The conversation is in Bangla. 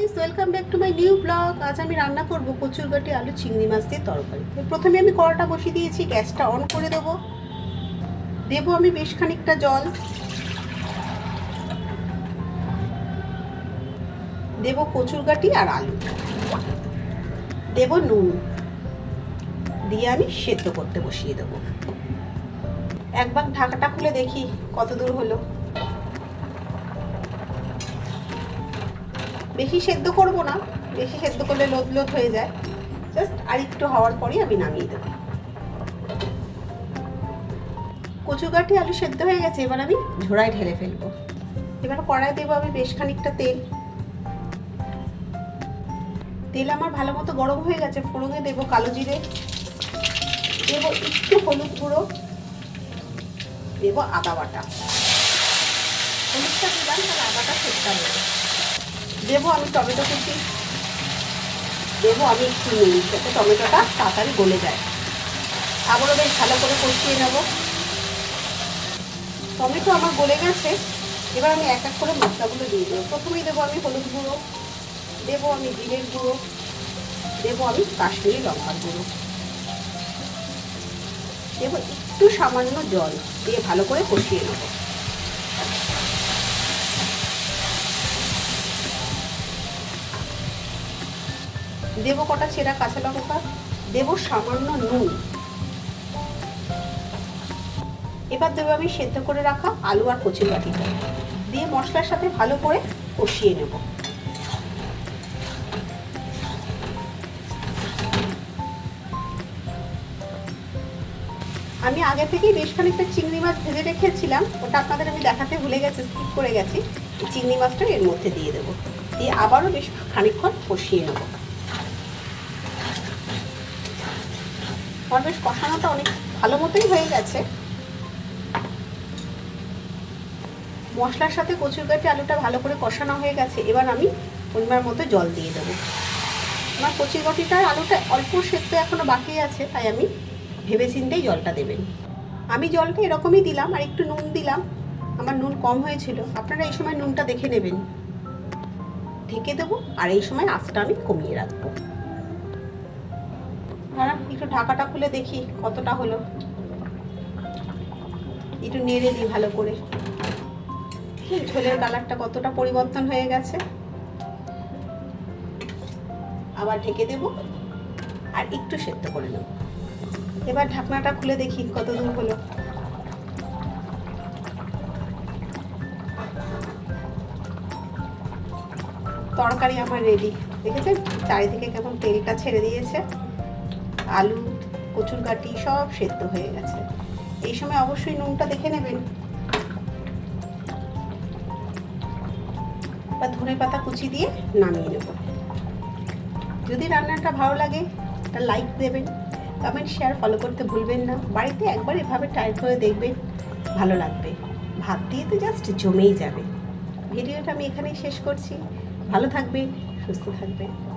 Guys welcome back to my new blog আজ আমি রান্না করব কচুর কচুরগাটি আলু চিংড়ি মাছ দিয়ে তরকারি। প্রথমে আমি কড়াটা বসিয়ে দিয়েছি, গ্যাসটা অন করে দেবো। দেবো আমি বেশ খানিকটা জল। দেব কচুর কচুরগাটি আর আলু। দেব নুন। দিয়ে আমি সেদ্ধ করতে বসিয়ে দেবো। একবার ঢাকাটা খুলে দেখি কত দূর হলো। বেশি সেদ্ধ করব না, বেশি সেদ্ধ করলে লোদ লোদ হয়ে যায়। জাস্ট আর একটু হওয়ার পরই আমি নামিয়ে দেবো। কচুগাঠি আলু সেদ্ধ হয়ে গেছে, এবার আমি ঝোড়ায় ঢেলে ফেলব। এবার কড়াই দেবো আমি বেশ খানিকটা তেল। তেল আমার ভালো মতো গরম হয়ে গেছে, ফোড়নে দেবো কালো জিরে, দেবো একটু হলুদ গুঁড়ো, দেবো আদা বাটা। হলুদটা দিলাম, তাহলে আদাটা সেদ্ধা নেব দেবো আমি টমেটো কুচি। দেবো আমি একটু নুন, যাতে টমেটোটা তাড়াতাড়ি গলে যায়। আবারও বেশ ভালো করে কষিয়ে নেব। টমেটো আমার গলে গেছে। এবার আমি এক এক করে মশলাগুলো দিয়ে দেবো। প্রথমেই দেবো আমি হলুদ গুঁড়ো, দেবো আমি জিরের গুঁড়ো, দেবো আমি কাশ্মীরি লঙ্কার গুঁড়ো। দেবো একটু সামান্য জল দিয়ে ভালো করে কষিয়ে নেব। দেবো কটা ছেঁড়া কাঁচা লঙ্কা? দেবো সামান্য নুন। এবার দেবো আমি সেদ্ধ করে রাখা আলু আর কচুর বাটিটা। দিয়ে মশলার সাথে ভালো করে কষিয়ে নেব। আমি আগে থেকেই বেশ খানিকটা চিংড়ি মাছ ভেজে রেখেছিলাম। ওটা আপনাদের আমি দেখাতে ভুলে গেছি স্কিপ করে গেছি। চিংড়ি মাছটা এর মধ্যে দিয়ে দেবো। দিয়ে আবারও বেশ খানিকক্ষণ কষিয়ে নেব। আমার বেশ কষানোটা অনেক ভালো মতোই হয়ে গেছে। মশলার সাথে কচুর গাঠি আলুটা ভালো করে কষানো হয়ে গেছে। এবার আমি পরিমাণ মতো জল দিয়ে দেবো। আমার কচুর গাঠিটার আলুটা অল্প সেদ্ধ এখনও বাকি আছে, তাই আমি ভেবে চিন্তেই জলটা দেবেন। আমি জলটা এরকমই দিলাম, আর একটু নুন দিলাম। আমার নুন কম হয়েছিল। আপনারা এই সময় নুনটা দেখে নেবেন। ঢেকে দেবো, আর এই সময় আঁচটা আমি কমিয়ে রাখব। একটু ঢাকাটা খুলে দেখি কতটা হলো। একটু নেড়ে দিই ভালো করে। ঝোলের কালারটা কতটা পরিবর্তন হয়ে গেছে। আবার ঢেকে দেব আর একটু সেদ্ধ করে নেব। এবার ঢাকনাটা খুলে দেখি কত দূর হলো। তরকারি আমার রেডি দেখেছেন? চারিদিকে কেমন তেলটা ছেড়ে দিয়েছে। আলু কচুর কাটি সব সেদ্ধ হয়ে গেছে। এই সময় অবশ্যই নুনটা দেখে নেবেন। বা ধনে পাতা কুচি দিয়ে নামিয়ে নেব। যদি রান্নাটা ভালো লাগে, একটা লাইক দেবেন কমেন্ট শেয়ার ফলো করতে ভুলবেন না। বাড়িতে একবার এভাবে ট্রাই করে দেখবেন, ভালো লাগবে। ভাত দিয়ে তো জাস্ট জমেই যাবে। ভিডিওটা আমি এখানেই শেষ করছি। ভালো থাকবেন, সুস্থ থাকবেন।